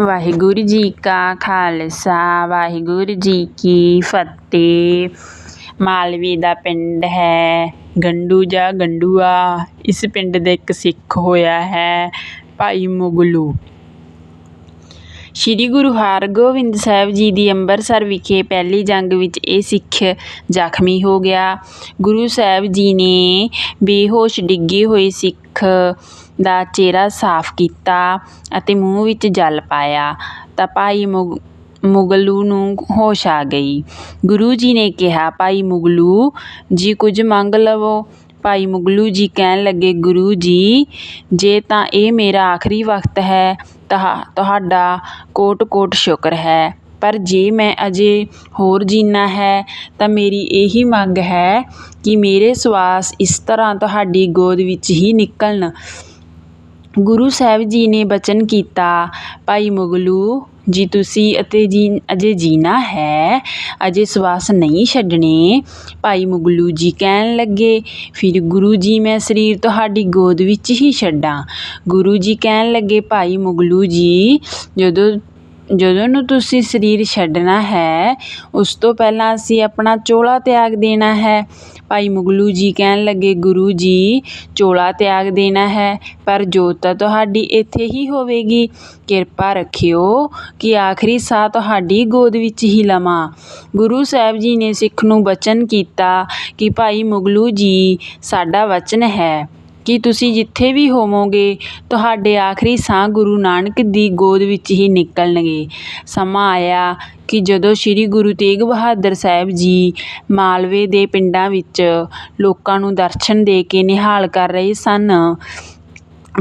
ਵਾਹਿਗੁਰੂ ਜੀ ਕਾ ਖਾਲਸਾ, ਵਾਹਿਗੁਰੂ ਜੀ ਕੀ ਫਤਿਹ। ਮਾਲਵੇ ਦਾ ਪਿੰਡ ਹੈ, ਗੰਡੂ ਜਾਂ ਗੰਡੂਆ। ਇਸ ਪਿੰਡ ਦੇ ਇੱਕ ਸਿੱਖ ਹੋਇਆ ਹੈ, ਭਾਈ ਮੁਗਲੂ। ਸ਼੍ਰੀ ਗੁਰੂ ਹਰਗੋਬਿੰਦ ਸਾਹਿਬ ਜੀ ਦੀ ਅੰਮ੍ਰਿਤਸਰ ਵਿਖੇ ਪਹਿਲੀ ਜੰਗ ਵਿੱਚ ਇਹ ਸਿੱਖ ਜ਼ਖਮੀ ਹੋ ਗਿਆ। ਗੁਰੂ ਸਾਹਿਬ ਜੀ ਨੇ ਬੇਹੋਸ਼ ਡਿੱਗੇ ਹੋਏ ਸਿੱਖ ਦਾ ਚਿਹਰਾ ਸਾਫ਼ ਕੀਤਾ ਅਤੇ ਮੂੰਹ ਵਿੱਚ ਜਲ ਪਾਇਆ, ਤਾਂ ਭਾਈ ਮੁਗ, ਮੁਗਲੂ ਨੂੰ ਹੋਸ਼ ਆ ਗਈ। ਗੁਰੂ ਜੀ ਨੇ ਕਿਹਾ, ਭਾਈ ਮੁਗਲੂ, ਜੀ ਕੁਝ ਮੰਗ ਲਵੋ? ਭਾਈ ਮੁਗਲੂ ਜੀ ਕਹਿਣ ਲੱਗੇ, ਗੁਰੂ ਜੀ, ਜੇ ਤਾਂ ਇਹ ਮੇਰਾ ਆਖਰੀ ਵਕਤ ਹੈ ਤਾਂ ਤੁਹਾਡਾ ਕੋਟ ਕੋਟ ਸ਼ੁਕਰ ਹੈ। ਪਰ ਜੇ ਮੈਂ ਅਜੇ ਹੋਰ ਜੀਣਾ ਹੈ, ਤਾਂ ਮੇਰੀ ਇਹੀ ਮੰਗ ਹੈ ਕਿ ਮੇਰੇ ਸਵਾਸ ਇਸ ਤਰ੍ਹਾਂ ਤੁਹਾਡੀ ਗੋਦ ਵਿੱਚ ਹੀ ਨਿਕਲਣ। ਗੁਰੂ ਸਾਹਿਬ ਜੀ ਨੇ ਬਚਨ ਕੀਤਾ, ਭਾਈ ਮੁਗਲੂ, ਜੀ ਤੁਸੀਂ ਅਤੇ ਜੀ ਅਜੇ ਜੀਣਾ ਹੈ, ਅਜੇ ਸਵਾਸ ਨਹੀਂ ਛੱਡਣੇ। ਭਾਈ ਮੁਗਲੂ ਜੀ ਕਹਿਣ ਲੱਗੇ, ਫਿਰ ਗੁਰੂ ਜੀ ਮੈਂ ਸਰੀਰ ਤੁਹਾਡੀ ਗੋਦ ਵਿੱਚ ਹੀ ਛੱਡਾਂ। ਗੁਰੂ ਜੀ ਕਹਿਣ ਲੱਗੇ, ਭਾਈ ਮੁਗਲੂ ਜੀ, ਜਦੋਂ ਜਦੋਂ ਨੂੰ ਤੁਸੀਂ ਸਰੀਰ ਛੱਡਣਾ ਹੈ, ਉਸ ਤੋਂ ਪਹਿਲਾਂ ਅਸੀਂ ਆਪਣਾ ਚੋਲਾ ਤਿਆਗ ਦੇਣਾ ਹੈ। ਭਾਈ ਮੁਗਲੂ ਜੀ ਕਹਿਣ ਲੱਗੇ, ਗੁਰੂ ਜੀ, ਚੋਲਾ ਤਿਆਗ ਦੇਣਾ ਹੈ, ਪਰ ਜੋਤ ਤਾਂ ਤੁਹਾਡੀ ਇੱਥੇ ਹੀ ਹੋਵੇਗੀ। ਕਿਰਪਾ ਰੱਖਿਓ ਕਿ ਆਖਰੀ ਸਾਹ ਤੁਹਾਡੀ ਗੋਦ ਵਿੱਚ ਹੀ ਲਵਾਂ। ਗੁਰੂ ਸਾਹਿਬ ਜੀ ਨੇ ਸਿੱਖ ਨੂੰ ਬਚਨ ਕੀਤਾ ਕਿ ਭਾਈ ਮੁਗਲੂ ਜੀ, ਸਾਡਾ ਵਚਨ ਹੈ। ਕਿ ਤੁਸੀਂ ਜਿੱਥੇ ਵੀ ਹੋਵੋਗੇ, ਤੁਹਾਡੇ ਆਖਰੀ ਸਾਹ ਗੁਰੂ ਨਾਨਕ ਦੀ ਗੋਦ ਵਿੱਚ ਹੀ ਨਿਕਲਣਗੇ। ਸਮਾਂ ਆਇਆ ਕਿ ਜਦੋਂ ਸ੍ਰੀ ਗੁਰੂ ਤੇਗ ਬਹਾਦਰ ਸਾਹਿਬ ਜੀ ਮਾਲਵੇ ਦੇ ਪਿੰਡਾਂ ਵਿੱਚ ਲੋਕਾਂ ਨੂੰ ਦਰਸ਼ਨ ਦੇ ਕੇ ਨਿਹਾਲ ਕਰ ਰਹੇ ਸਨ,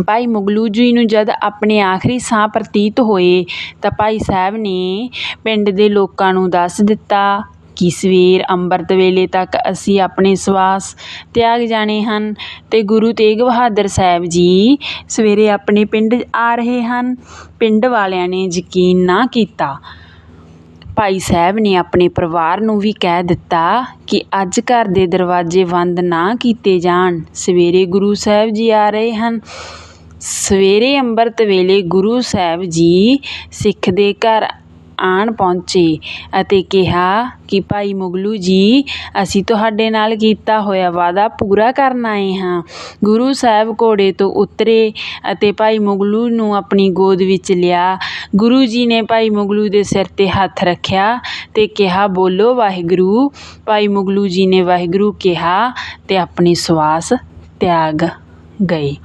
ਭਾਈ ਮੁਗਲੂ ਜੀ ਨੂੰ ਜਦ ਆਪਣੇ ਆਖਰੀ ਸਾਹ ਪ੍ਰਤੀਤ ਹੋਏ ਤਾਂ ਭਾਈ ਸਾਹਿਬ ਨੇ ਪਿੰਡ ਦੇ ਲੋਕਾਂ ਨੂੰ ਦੱਸ ਦਿੱਤਾ ਕਿ ਸਵੇਰ ਅੰਮ੍ਰਿਤ ਵੇਲੇ ਤੱਕ ਅਸੀਂ ਆਪਣੇ ਸਵਾਸ ਤਿਆਗ ਜਾਣੇ ਹਨ ਅਤੇ ਗੁਰੂ ਤੇਗ ਬਹਾਦਰ ਸਾਹਿਬ ਜੀ ਸਵੇਰੇ ਆਪਣੇ ਪਿੰਡ ਆ ਰਹੇ ਹਨ। ਪਿੰਡ ਵਾਲਿਆਂ ਨੇ ਯਕੀਨ ਨਾ ਕੀਤਾ। ਭਾਈ ਸਾਹਿਬ ਨੇ ਆਪਣੇ ਪਰਿਵਾਰ ਨੂੰ ਵੀ ਕਹਿ ਦਿੱਤਾ ਕਿ ਅੱਜ ਘਰ ਦੇ ਦਰਵਾਜ਼ੇ ਬੰਦ ਨਾ ਕੀਤੇ ਜਾਣ। ਸਵੇਰੇ ਗੁਰੂ ਸਾਹਿਬ ਜੀ ਆ ਰਹੇ ਹਨ। ਸਵੇਰੇ ਅੰਮ੍ਰਿਤ ਵੇਲੇ ਗੁਰੂ ਸਾਹਿਬ ਜੀ ਸਿੱਖ ਦੇ ਘਰ ਆਣ ਪਹੁੰਚੇ ਅਤੇ ਕਿਹਾ ਕਿ ਭਾਈ ਮੁਗਲੂ ਜੀ, ਅਸੀਂ ਤੁਹਾਡੇ ਨਾਲ ਕੀਤਾ ਹੋਇਆ ਵਾਅਦਾ ਪੂਰਾ ਕਰਨ ਆਏ ਹਾਂ। ਗੁਰੂ ਸਾਹਿਬ ਘੋੜੇ ਤੋਂ ਉਤਰੇ ਅਤੇ ਭਾਈ ਮੁਗਲੂ ਨੂੰ ਆਪਣੀ ਗੋਦ ਵਿੱਚ ਲਿਆ। ਗੁਰੂ ਜੀ ਨੇ ਭਾਈ ਮੁਗਲੂ ਦੇ ਸਿਰ 'ਤੇ ਹੱਥ ਰੱਖਿਆ ਅਤੇ ਕਿਹਾ, ਬੋਲੋ ਵਾਹਿਗੁਰੂ। ਭਾਈ ਮੁਗਲੂ ਜੀ ਨੇ ਵਾਹਿਗੁਰੂ ਕਿਹਾ ਅਤੇ ਆਪਣੀ ਸਵਾਸ ਤਿਆਗ ਗਏ।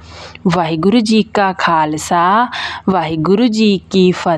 ਵਾਹਿਗੁਰੂ ਜੀ ਕਾ ਖਾਲਸਾ, ਵਾਹਿਗੁਰੂ ਜੀ ਕੀ ਫਤਿਹ।